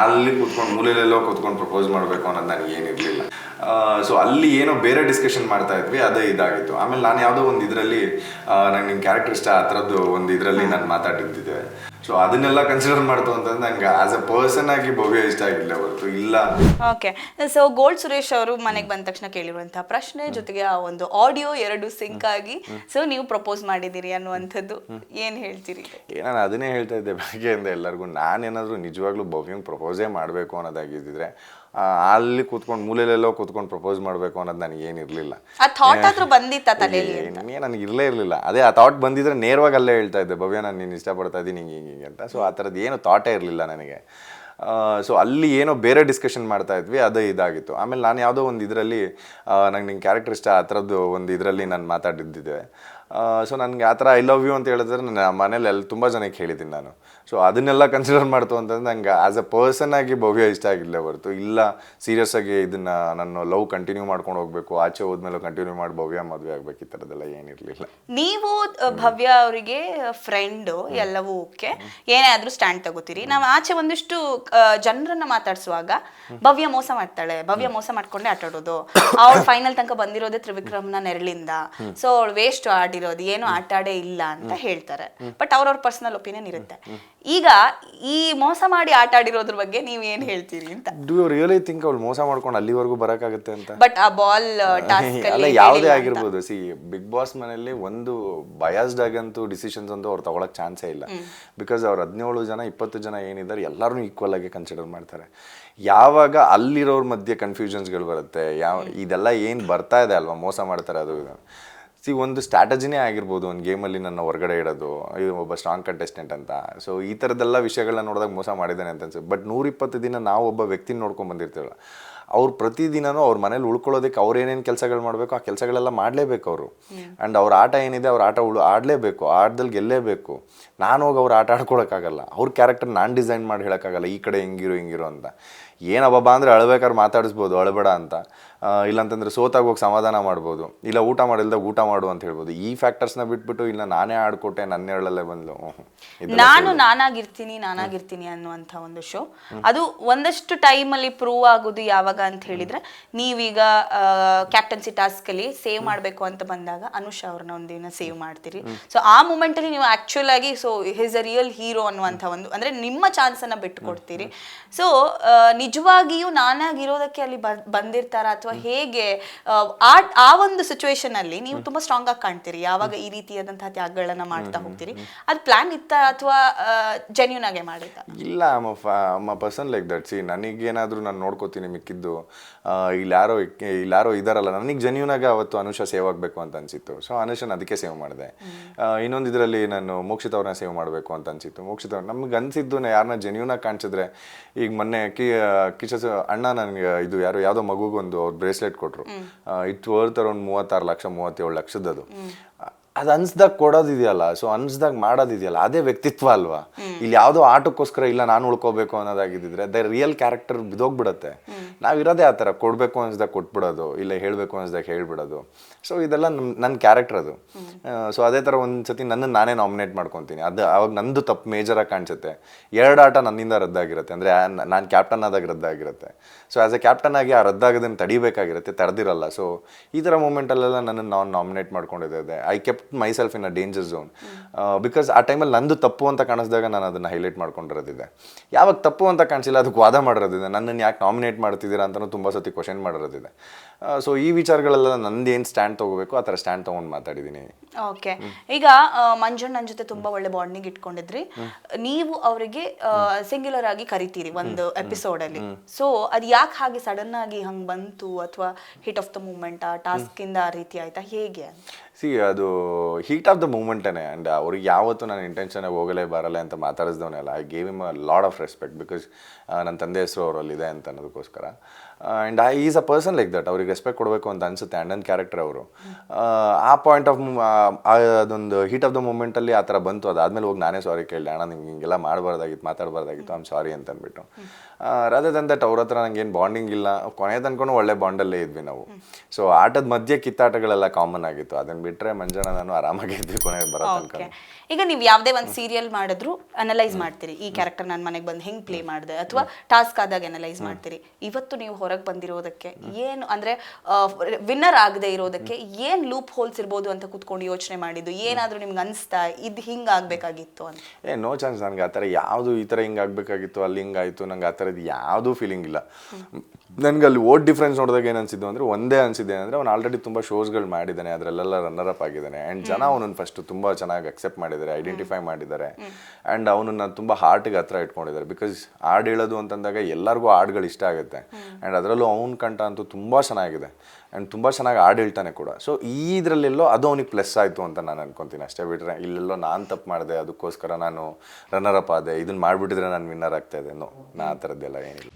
ಅಲ್ಲಿ ಕೂತ್ಕೊಂಡು ಮೂಲೆಯಲ್ಲೆಲ್ಲೋ ಕೂತ್ಕೊಂಡು ಪ್ರಪೋಸ್ ಮಾಡಬೇಕು ಅನ್ನೋದು ನನಗೆ ಏನಿರಲಿಲ್ಲ. ಸೊ ಅಲ್ಲಿ ಏನೋ ಬೇರೆ ಡಿಸ್ಕಷನ್ ಮಾಡ್ತಾ ಇದ್ವಿ ಅದೇ ಇದಾಗಿತ್ತು. ಆಮೇಲೆ ನಾನು ಯಾವುದೋ ಒಂದು ಇದರಲ್ಲಿ ನಂಗೆ ನಿಮ್ಮ ಕ್ಯಾರೆಕ್ಟರ್ ಇಷ್ಟ ಆ ಥರದ್ದು ಒಂದು ಇದರಲ್ಲಿ ನಾನು ಮಾತಾಡಿದ್ದಿದ್ದೆ ಸೊ ಅದನ್ನೆಲ್ಲ ಕನ್ಸಿಡರ್ ಮಾಡ್ತು ಅಂತಂದ್ರೆ ನಂಗೆ ಆಸ್ ಅ ಪರ್ಸನ್ ಆಗಿ ಭವ್ಯ ಇಷ್ಟ ಆಗಿಲ್ಲ ಹೊರತು ಇಲ್ಲ. ಓಕೆ ಸೊ ಗೋಲ್ಡ್ ಸುರೇಶ್ ಅವರು ಮನೆಗೆ ಬಂದ ತಕ್ಷಣ ಕೇಳಿರುವಂತಹ ಪ್ರಶ್ನೆ ಜೊತೆಗೆ ಆ ಒಂದು ಆಡಿಯೋ ಎರಡು ಸಿಂಕ್ ಆಗಿ ಸೊ ನೀವು ಪ್ರಪೋಸ್ ಮಾಡಿದ್ದೀರಿ ಅನ್ನುವಂಥದ್ದು ಏನ್ ಹೇಳ್ತೀರಿ? ನಾನು ಅದನ್ನೇ ಹೇಳ್ತಾ ಇದ್ದೆ ಬೆಳಗ್ಗೆಯಿಂದ ಎಲ್ಲರಿಗೂ. ನಾನೇನಾದರೂ ನಿಜವಾಗ್ಲೂ ಭವ್ಯಂಗೆ ಪ್ರಪೋಸೇ ಮಾಡಬೇಕು ಅನ್ನೋದಾಗಿದ್ದಿದ್ರೆ ಅಲ್ಲಿ ಕೂತ್ಕೊಂಡು ಮೂಲೆಯಲ್ಲೆಲ್ಲೋ ಕೂತ್ಕೊಂಡು ಪ್ರಪೋಸ್ ಮಾಡಬೇಕು ಅನ್ನೋದು ನನಗೆ ಏನಿರಲಿಲ್ಲ ಆ ಥಾಟ್ ಆದ್ರೂ ಬಂದಿತ್ತ ತಲೆಯಲ್ಲಿ ಏನೇ ನನಗೆ ಇರಲೇ ಇರಲಿಲ್ಲ. ಅದೇ ಆ ಥಾಟ್ ಬಂದಿದ್ರೆ ನೇರವಾಗಿ ಅಲ್ಲೇ ಹೇಳ್ತಾ ಇದ್ದೆ ಭವ್ಯ ನಾನು ನೀನು ಇಷ್ಟಪಡ್ತಾ ಇದ್ದೀನಿ ಹಿಂಗೆ ಹಿಂಗೆ ಹಿಂಗೆ ಅಂತ. ಸೊ ಆ ಥರದ್ದು ಏನು ಥಾಟೇ ಇರಲಿಲ್ಲ ನನಗೆ. ಸೊ ಅಲ್ಲಿ ಏನೋ ಬೇರೆ ಡಿಸ್ಕಷನ್ ಮಾಡ್ತಾ ಇದ್ವಿ ಅದೇ ಇದಾಗಿತ್ತು. ಆಮೇಲೆ ನಾನು ಯಾವುದೋ ಒಂದು ಇದರಲ್ಲಿ ನಂಗೆ ನಿನ್ನ ಕ್ಯಾರೆಕ್ಟರ್ ಇಷ್ಟ ಆ ಥರದ್ದು ಒಂದು ಇದರಲ್ಲಿ ನಾನು ಮಾತಾಡಿದ್ದಿದ್ದೆ ಸೊ ನನಗೆ ಆ ಥರ ಐ ಲವ್ ಯು ಅಂತ ಹೇಳಿದ್ರೆ ನನ್ನ ಮನೇಲಿ ಎಲ್ಲ ತುಂಬ ಜನಕ್ಕೆ ಹೇಳಿದ್ದೀನಿ ನಾನು. ಸೊ ಅದನ್ನೆಲ್ಲ ಕನ್ಸಿಡರ್ ಮಾಡ್ತು ಅಂತಂದ್ರೆ ನಂಗೆ ಆಸ್ ಅ ಪರ್ಸನ್ ಆಗಿ ಭವ್ಯ ಇಷ್ಟ ಆಗಿಲ್ಲ ಹೊರತು. ಇಲ್ಲ ಸೀರಿಯಸ್ ಆಗಿ ಇದನ್ನ ನಾನು ಲವ್ ಕಂಟಿನ್ಯೂ ಮಾಡ್ಕೊಂಡು ಹೋಗ್ಬೇಕು ಆಚೆ ಹೋದ್ಮೇಲೆ ಕಂಟಿನ್ಯೂ ಮಾಡಿ ಭವ್ಯ ಮದುವೆ ಆಗ್ಬೇಕು ಈ ಥರದ್ದೆಲ್ಲ ಏನಿರಲಿಲ್ಲ. ನೀವು ಭವ್ಯ ಅವರಿಗೆ ಫ್ರೆಂಡು ಎಲ್ಲವೂ ಓಕೆ. ಏನೇ ಆದರೂ ಸ್ಟ್ಯಾಂಡ್ ತಗೋತೀರಿ. ನಾವು ಆಚೆ ಒಂದಿಷ್ಟು ಜನರನ್ನ ಮಾತಾಡ್ಸುವಾಗ ಭವ್ಯ ಮೋಸ ಮಾಡ್ತಾಳೆ. ಭವ್ಯ ಮೋಸ ಮಾಡ್ಕೊಂಡೆ ಆಟಾಡೋದು. ಅವಳು ಫೈನಲ್ ತನಕ ಬಂದಿರೋದೇ ತ್ರಿವಿಕ್ರಮ್ನ ನೆರಳಿಂದ. ಸೊ ಅವಳು ವೇಸ್ಟ್ ಆಡಿರೋದು ಏನು ಆಟ ಆಡೇ ಇಲ್ಲ ಅಂತ ಹೇಳ್ತಾರೆ. ಬಟ್ ಅವ್ರವ್ರ ಪರ್ಸನಲ್ ಒಪಿನಿಯನ್ ಇರುತ್ತೆ. ಈಗ ಈ ಮೋಸ ಮಾಡಿ ಆಟ ಆಡಿರೋದ್ರ ಬಗ್ಗೆ ನೀವ್ ಏನ್ ಹೇಳ್ತೀರಿ ಅಂತ? ಡೂ ಯು ರಿಯಲಿ ಥಿಂಕ್ ಅವ್ಳು ಮೋಸ ಮಾಡ್ಕೊಂಡು ಅಲ್ಲಿವರೆಗೂ ಬರಕಾಗುತ್ತೆ ಅಂತ? ಬಟ್ ಆ ಬಾಲ್ ಟಾಸ್ಕ್ ಅಲ್ಲ ಯಾವುದೇ ಆಗಿರ್ಬೋದು. ಸಿ ಬಿಗ್ ಬಾಸ್ ಮನೆಯಲ್ಲಿ ಒಂದು ಬಯಾಸ್ಡ್ ಆಗಂತೂ ಡಿಸಿಷನ್ಸ್ ಅಂತೂ ಅವ್ರು ತಗೊಳಕ್ ಚಾನ್ಸೇ ಇಲ್ಲ. ಬಿಕಾಸ್ ಅವ್ರು ಹದಿನೇಳು ಜನ ಇಪ್ಪತ್ತು ಜನ ಏನಿದ್ದಾರೆ ಎಲ್ಲರೂ ಈಕ್ವಲ್ ಆಗಿ ಕನ್ಸಿಡರ್ ಮಾಡ್ತಾರೆ. ಯಾವಾಗ ಅಲ್ಲಿರೋರ್ ಮಧ್ಯೆ ಕನ್ಫ್ಯೂಷನ್ಸ್ಗಳು ಬರುತ್ತೆ ಯಾವ ಇದೆಲ್ಲ ಏನು ಬರ್ತಾ ಇದೆ ಅಲ್ವಾ? ಮೋಸ ಮಾಡ್ತಾರೆ ಅದು. ಸಿ ಒಂದು ಸ್ಟ್ರಾಟಜಿನೇ ಆಗಿರ್ಬೋದು, ಒಂದು ಗೇಮಲ್ಲಿ ನನ್ನ ಹೊರಗಡೆ ಇಡೋದು, ಇದು ಒಬ್ಬ ಸ್ಟ್ರಾಂಗ್ ಕಂಟೆಸ್ಟೆಂಟ್ ಅಂತ. ಸೊ ಈ ಥರದ್ದೆಲ್ಲ ವಿಷಯಗಳನ್ನ ನೋಡಿದಾಗ ಮೋಸ ಮಾಡಿದ್ದಾನೆ ಅಂತ ಅನ್ಸುತ್ತೆ. ಬಟ್ ನೂರಿಪ್ಪತ್ತು ದಿನ ನಾವು ಒಬ್ಬ ವ್ಯಕ್ತಿ ನೋಡ್ಕೊಂಡು ಬಂದಿರ್ತೀವಲ್ಲ, ಅವ್ರು ಪ್ರತಿದಿನನೂ ಅವ್ರ ಮನೇಲಿ ಉಳ್ಕೊಳ್ಳೋದಕ್ಕೆ ಅವ್ರು ಏನೇನು ಕೆಲಸಗಳು ಮಾಡಬೇಕು ಆ ಕೆಲಸಗಳೆಲ್ಲ ಮಾಡಲೇಬೇಕು ಅವರು. ಆ್ಯಂಡ್ ಅವ್ರ ಆಟ ಏನಿದೆ ಅವ್ರ ಆಟ ಉಳು, ಆಡಲೇಬೇಕು ಆಟದಲ್ಲಿ ಗೆಲ್ಲೇಬೇಕು. ನಾನು ಹೋಗಿ ಅವ್ರು ಆಟ ಆಡ್ಕೊಳಕ್ಕಾಗಲ್ಲ. ಅವ್ರ ಕ್ಯಾರೆಕ್ಟರ್ ನಾನು ಡಿಸೈನ್ ಮಾಡಿ ಹೇಳೋಕ್ಕಾಗಲ್ಲ, ಈ ಕಡೆ ಹಿಂಗಿರು ಹಿಂಗಿರು ಅಂತ. ಏನಬ್ಬ ಅಂದರೆ ಅಳಬೇಕಾದ್ರೆ ಮಾತಾಡಿಸ್ಬೋದು ಅಳಬೇಡ ಅಂತ. ಇಲ್ಲಂತಂದ್ರೆ ಇಲ್ಲಾಂತಂದ್ರೆ ಸೋತಾಗ ಹೋಗಿ ಸಮಾಧಾನ ಮಾಡ್ಬೋದು. ಇಲ್ಲ ಊಟ ಮಾಡಿಲ್ದಾಗ ಊಟ ಮಾಡು ಅಂತ ಹೇಳ್ಬೋದು. ಈ ಫ್ಯಾಕ್ಟರ್ಸ್ನ ಬಿಟ್ಬಿಟ್ಟು ಇಲ್ಲ ನಾನೇ ಆಡ್ಕೊಟ್ಟೆ ನನ್ನ ಹೇಳಲ್ಲೇ ಬಂದ್ಲು. ನಾನು ನಾನಾಗಿರ್ತೀನಿ ನಾನಾಗಿರ್ತೀನಿ ಅನ್ನುವಂಥ ಒಂದು ಶೋ ಅದು ಒಂದಷ್ಟು ಟೈಮಲ್ಲಿ ಪ್ರೂವ್ ಆಗೋದು ಯಾವಾಗ ಅಂತ ಹೇಳಿದ್ರೆ ನೀವೀಗ ಕ್ಯಾಪ್ಟನ್ಸಿ ಟಾಸ್ಕ್ ಅಲ್ಲಿ ಸೇವ್ ಮಾಡಬೇಕು ಅಂತ ಬಂದಾಗ ಅನುಷಾ ಅವ್ರನ್ನ ಒಂದಿನ ಸೇವ್ ಮಾಡ್ತೀರಿ. ಸೊ ಆ ಮೂಮೆಂಟಲ್ಲಿ ನೀವು ಆ್ಯಕ್ಚುಲ್ ಆಗಿ so he's a real hero ಅನ್ನುವಂಥ ಒಂದು ಅಂದ್ರೆ ನಿಮ್ಮ ಚಾನ್ಸನ್ನು ಅನ್ನ ಬಿಟ್ಟು ಕೊಡ್ತೀರಿ ಸೊ ನಿಜವಾಗಿಯೂ ನಾನಾಗಿರೋದಕ್ಕೆ ಅಲ್ಲಿ ಬಂದಿರ್ತಾರ? ಅಥವಾ ಹೇಗೆ? ಆ, ಆ ಒಂದು ಸಿಚುವೇಶನ್ ಅಲ್ಲಿ ನೀವು ತುಂಬಾ ಸ್ಟ್ರಾಂಗ್ ಆಗಿ ಕಾಣ್ತೀರಿ. ಯಾವಾಗ ಈ ರೀತಿಯಾದಂತಹ ತ್ಯಾಗಗಳನ್ನ ಮಾಡ್ತಾ ಹೋಗ್ತೀರಿ. ಅದು ಪ್ಲಾನ್ ಇತ್ತ ಅಥವಾ ಜೆನ್ಯೂನ್ ಆಗಿ ಮಾಡಿದ್ದ? ಇಲ್ಲ ಅಮ್ಮ ಪರ್ಸನ್ ಲೈಕ್ ದಟ್ ಸಿ ನನಗೇನಾದರೂ ನಾನು ನೋಡ್ಕೋತೀನಿ ಮಿಕ್ಕಿದ್ದು ಇಲ್ಲಿ ಯಾರೋ ಇಲ್ಲಿ ಯಾರೋ ಇದಾರಲ್ಲ ನನಗೆ ಜೆನ್ಯೂನ್ ಆಗಿ ಅವತ್ತು ಅನುಷ ಸೇವ್ ಆಗಬೇಕು ಅಂತ ಅನಿಸಿತ್ತು. ಸೊ ಅನುಷನ್ ಅದಕ್ಕೆ ಸೇವ್ ಮಾಡಿದೆ. ಇನ್ನೊಂದು ಇದರಲ್ಲಿ ನಾನು ಮೋಕ್ಷಿತ್ ಅವ್ರನ್ನ ಸೇವ್ ಮಾಡಬೇಕು ಅಂತ ಅನಿಸಿತ್ತು. ಮೋಕ್ಷಿತ್ ಅವ್ರು ನಮ್ಗೆ ಅನಿಸಿದ್ದು ಯಾರನ್ನ ಜೆನ್ಯೂನ್ ಆಗಿ ಕಾಣಿಸಿದ್ರೆ ಈಗ ಮೊನ್ನೆ ಕಿ ಕಿಶಸ್ ಅಣ್ಣ ನನಗೆ ಇದು ಯಾರು ಯಾವುದೋ ಮಗುಗೊಂದು ಅವ್ರು ಬ್ರೇಸ್ಲೆಟ್ ಕೊಟ್ಟರು ಇಟ್ ವರ್ತ್ ಅರೌಂಡ್ ಮೂವತ್ತಾರು ಲಕ್ಷ ಮೂವತ್ತೇಳು ಲಕ್ಷದದು. ಅದು ಅನ್ಸ್ದಾಗ ಕೊಡೋದಿದೆಯಲ್ಲ ಸೊ ಅನ್ಸ್ದಾಗ ಮಾಡೋದಿದೆಯಲ್ಲ ಅದೇ ವ್ಯಕ್ತಿತ್ವ ಅಲ್ವಾ? ಇಲ್ಲಿ ಯಾವುದೋ ಆಟಕ್ಕೋಸ್ಕರ ಇಲ್ಲ ನಾನು ಉಳ್ಕೋಬೇಕು ಅನ್ನೋದಾಗಿದ್ದಿದ್ರೆ ದ ರಿಯಲ್ ಕ್ಯಾರೆಕ್ಟರ್ ಬಿದೋಗ್ಬಿಡತ್ತೆ ನಾವಿರೋದೇ ಆ ಥರ ಕೊಡಬೇಕು ಅನ್ಸ್ದಾಗ ಕೊಟ್ಬಿಡೋದು ಇಲ್ಲ ಹೇಳಬೇಕು ಅನ್ಸ್ದಾಗ ಹೇಳ್ಬಿಡೋದು. ಸೊ ಇದೆಲ್ಲ ನಮ್ಮ ನನ್ನ ಕ್ಯಾರೆಕ್ಟರ್ ಅದು. ಸೊ ಅದೇ ಥರ ಒಂದು ಸತಿ ನನ್ನನ್ನು ನಾನೇ ನಾಮಿನೇಟ್ ಮಾಡ್ಕೊತೀನಿ. ಅದು ಅವಾಗ ನಂದು ತಪ್ಪು ಮೇಜರಾಗಿ ಕಾಣಿಸುತ್ತೆ. ಎರಡು ಆಟ ನನ್ನಿಂದ ರದ್ದಾಗಿರುತ್ತೆ. ಅಂದರೆ ನಾನು ಕ್ಯಾಪ್ಟನ್ ಆದಾಗ ರದ್ದಾಗಿರುತ್ತೆ. ಸೊ ಆ್ಯಸ್ ಎ ಕ್ಯಾಪ್ಟನ್ ಆಗಿ ಆ ರದ್ದಾಗೋದನ್ನು ತಡಿಬೇಕಾಗಿರುತ್ತೆ ತಡೆದಿರಲ್ಲ. ಸೊ ಈ ಥರ ಮೂಮೆಂಟಲ್ಲೆಲ್ಲ ನನ್ನನ್ನು ನಾನು ನಾಮಿನೇಟ್ ಮಾಡ್ಕೊಂಡಿದ್ದೆ. I kept myself in a danger zone because ಆ ಟೈಮಲ್ಲಿ ನಂದು ತಪ್ಪು ಅಂತ ಕಾಣಿಸಿದಾಗ ನಾನು ಅದನ್ನು ಹೈಲೈಟ್ ಮಾಡ್ಕೊಂಡಿರೋದಿದೆ. ಯಾವಾಗ ತಪ್ಪು ಅಂತ ಕಾಣಿಸಿಲ್ಲ ಅದಕ್ಕೆ ವಾದ ಮಾಡಿರೋದಿದೆ. ನನ್ನನ್ನು ಯಾಕೆ ನಾಮಿನೇಟ್ ಮಾಡ್ತಿದ್ದೀರಾ ಅಂತಲೂ ತುಂಬ ಸತಿ ಕ್ವಶನ್ ಮಾಡಿರೋದಿದೆ. ಸೊ ಈ ವಿಚಾರಗಳೆಲ್ಲ ನಂದೇನು ಸ್ಟ್ಯಾಂಡ್ ತೊಗೋಬೇಕು ಆ ಥರ ಸ್ಟ್ಯಾಂಡ್ ತೊಗೊಂಡು ಮಾತಾಡಿದ್ದೀನಿ ಓಕೆ ಈಗ ಮಂಜು ನನ್ನ ಜೊತೆ ತುಂಬಾ ಒಳ್ಳೆ ಬಾಂಡಿಂಗ್ ಇಟ್ಕೊಂಡಿದ್ರಿ. ನೀವು ಅವರಿಗೆ ಸಿಂಗ್ಯುಲರ್ ಆಗಿ ಕರಿತೀರಿ ಒಂದು ಎಪಿಸೋಡ್ ಅಲ್ಲಿ. ಸೊ ಅದು ಯಾಕೆ ಹಾಗೆ ಸಡನ್ ಆಗಿ ಹಂಗ್ ಬಂತು ಅಥವಾ ಹಿಟ್ ಆಫ್ ದ ಮೂಮೆಂಟ್ ಆ ಟಾಸ್ಕ್ ಇಂದ ಆ ರೀತಿ ಆಯ್ತಾ? ಹೇಗೆ ಸಿ ಅದು ಹೀಟ್ ಆಫ್ ದ ಮೂಮೆಂಟೇ ಆ್ಯಂಡ್ ಅವ್ರಿಗೆ ಯಾವತ್ತೂ ನಾನು ಇಂಟೆನ್ಷನ್ ಹೋಗಲೇ ಬರಲ್ಲ ಅಂತ ಮಾತಾಡಿಸ್ದವನೆಲ್ಲ. I gave him a lot of respect because ನನ್ನ ತಂದೆ ಹೆಸರು ಅವರಲ್ಲಿದೆ ಅಂತ ಅನ್ನೋದಕ್ಕೋಸ್ಕರ. And I is a person like that ಅವ್ರಿಗೆ ರೆಸ್ಪೆಕ್ಟ್ ಕೊಡಬೇಕು ಅಂತ ಅನ್ಸುತ್ತೆ. ಆ್ಯಂಡ್ ನನ್ನ ಕ್ಯಾರೆಕ್ಟರ್ ಅವರು. ಆ ಪಾಯಿಂಟ್ ಆಫ್ ಅದೊಂದು ಹೀಟ್ ಆಫ್ ದ ಮೂಮೆಂಟಲ್ಲಿ ಆ ಥರ ಬಂತು. ಅದಾದಮೇಲೆ ಹೋಗಿ ನಾನೇ ಸಾರಿ ಕೇಳಿದೆ. ಅಣ್ಣ, ನಿಮ್ಗೆ ಹಿಂಗೆಲ್ಲ ಮಾಡಬಾರ್ದಾಗಿತ್ತು, ಮಾತಾಡಬಾರ್ದಾಗಿತ್ತು. ಐಮ್ ಸಾರಿ ಅಂತ ಅಂದ್ಬಿಟ್ಟು ರಾಧೆ ದಟ್ ಅವ್ರ ಹತ್ರ ನಂಗೆ ಏನು ಬಾಂಡಿಂಗ್ ಇಲ್ಲ. ಕೊನೆ ತನ್ಕೊಂಡು ಒಳ್ಳೆ ಬಾಂಡಲ್ಲೇ ಇದ್ವಿ ನಾವು. ಸೊ ಆಟದ ಮಧ್ಯೆ ಕಿತ್ತಾಟಗಳೆಲ್ಲ ಕಾಮನ್ ಆಗಿತ್ತು. ಅದನ್ನು ಬಿಟ್ರೆ ಮಂಜಾನ ನಾನು ಆರಾಮಾಗಿ ಇದ್ವಿ ಕೊನೆ ಬರೋ ತನಕ. ಓಕೆ ಈಗ ನೀವು ಯಾವುದೇ ಒಂದು ಸೀರಿಯಲ್ ಮಾಡಿದ್ರು ಅನಲೈಸ್ ಮಾಡ್ತೀರಿ. ಈ ಕ್ಯಾರೆಕ್ಟರ್ ನಾನು ಮನೆಗೆ ಬಂದು ಹೆಂಗೆ ಪ್ಲೇ ಮಾಡಿದೆ ಅಥವಾ ಟಾಸ್ಕ್ ಆದಾಗ ಅನಲೈಸ್ ಮಾಡ್ತೀರಿ. ಇವತ್ತು ನೀವು ಹೊರಗೆ ಬಂದಿರೋದಕ್ಕೆ ಏನು ಅಂದರೆ ವಿನ್ನರ್ ಆಗದೆ ಇರೋದಕ್ಕೆ ಏನು ಲೂಪ್ ಹೋಲ್ಸ್ ಇರ್ಬೋದು ಅಂತ ಕೂತ್ಕೊಂಡು ಯೋಚನೆ ಮಾಡಿದ್ದು? ಏನಾದ್ರೂ ನಿಮ್ಗೆ ಅನಿಸ್ತಾ? ಇದು ಹಿಂಗೆ ಆಗಬೇಕಾಗಿತ್ತು ಅಂತ. ಏ ನೋ ಚಾನ್ಸ್ ನನಗೆ ಆ ಥರ ಯಾವುದು ಈ ಥರ ಹಿಂಗೆ ಆಗಬೇಕಾಗಿತ್ತು ಅಲ್ಲಿ ಹಿಂಗಾಯಿತು ನಂಗೆ ಆ ಥರದ್ದು ಯಾವುದೂ ಫೀಲಿಂಗ್ ಇಲ್ಲ. ನನಗೆ ಅಲ್ಲಿ ಓಟ್ ಡಿಫ್ರೆನ್ಸ್ ನೋಡಿದಾಗ ಏನು ಅನ್ಸಿದ್ದು ಅಂದರೆ ಒಂದೇ ಅನಿಸಿದೆ ಅಂದರೆ ಅವ್ನು ಆಲ್ರೆಡಿ ತುಂಬ ಶೋಸ್ಗಳು ಮಾಡಿದ್ದಾನೆ ಅದರಲ್ಲೆಲ್ಲ ರನ್ನರ್ ಅಪ್ ಆಗಿದ್ದಾನೆ ಆ್ಯಂಡ್ ಜನ ಅವನನ್ನು ಫಸ್ಟ್ ತುಂಬ ಚೆನ್ನಾಗಿ ಅಕ್ಸೆಪ್ಟ್ ಮಾಡಿದ್ದಾರೆ ಐಡೆಂಟಿಫೈ ಮಾಡಿದ್ದಾರೆ ಆ್ಯಂಡ್ ಅವನನ್ನು ತುಂಬ ಹಾರ್ಟಿಗೆ ಹತ್ರ ಇಟ್ಕೊಂಡಿದ್ದಾರೆ ಬಿಕಾಸ್ ಹಾಡು ಹೇಳೋದು ಅಂತಂದಾಗ ಎಲ್ಲರಿಗೂ ಹಾಡುಗಳು ಇಷ್ಟ ಆಗುತ್ತೆ. ಆ್ಯಂಡ್ ಅದರಲ್ಲೂ ಅವ್ನ ಕಂಠ ಅಂತೂ ತುಂಬ ಚೆನ್ನಾಗಿದೆ. ಆ್ಯಂಡ್ ತುಂಬ ಚೆನ್ನಾಗಿ ಹಾಡು ಹೇಳ್ತಾನೆ ಕೂಡ. ಸೊ ಈ ಇದರಲ್ಲೆಲ್ಲೋ ಅದು ಅವನಿಗೆ ಪ್ಲಸ್ ಆಯಿತು ಅಂತ ನಾನು ಅನ್ಕೊತೀನಿ ಅಷ್ಟೇ ಬಿಟ್ಟರೆ ಇಲ್ಲೆಲ್ಲೋ ನಾನು ತಪ್ಪು ಮಾಡಿದೆ ಅದಕ್ಕೋಸ್ಕರ ನಾನು ರನ್ನರ್ ಅಪ್ ಆದೆ ಇದನ್ನ ಮಾಡಿಬಿಟ್ಟಿದ್ರೆ ನಾನು ವಿನ್ನರ್ ಆಗ್ತಾ ಇದ್ದೆ. ನೋ ನಾ ಆ ಥರದ್ದೆಲ್ಲ ಏನಿಲ್ಲ.